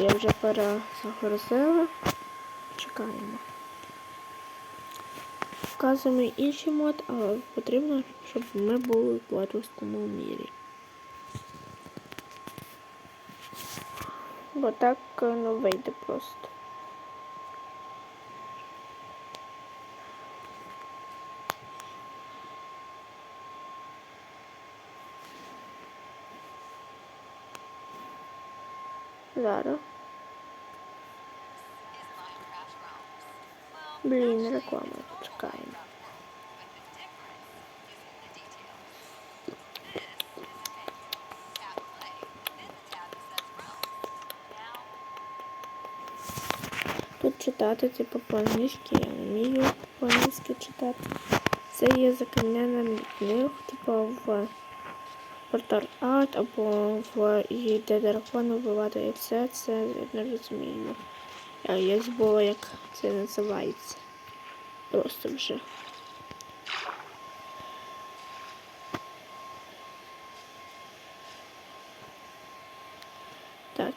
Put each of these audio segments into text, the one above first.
я вже перезагрузила. Чекаємо. Вказуємо інший мод, але потрібно, щоб ми були в гладкому мірі. Бо так не вийде просто. Зараз. Блін, реклама. Чекаємо. Тут читати, типу, по-англійськи, я не вмію по-англійськи читати. Це є закрінена книг, типу в портал арт або в і де дракон вбивати і це не розумію. Я, забула, як це називається. Просто вже. Так.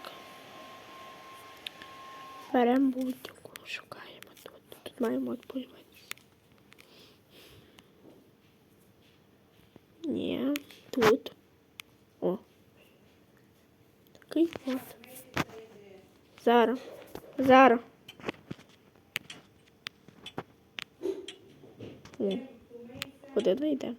Беремо будь-яку, шукаємо тут. Тут маємо відповідь. Ні, тут. Такий от. Зараз. Зараз. О. Куди не йде?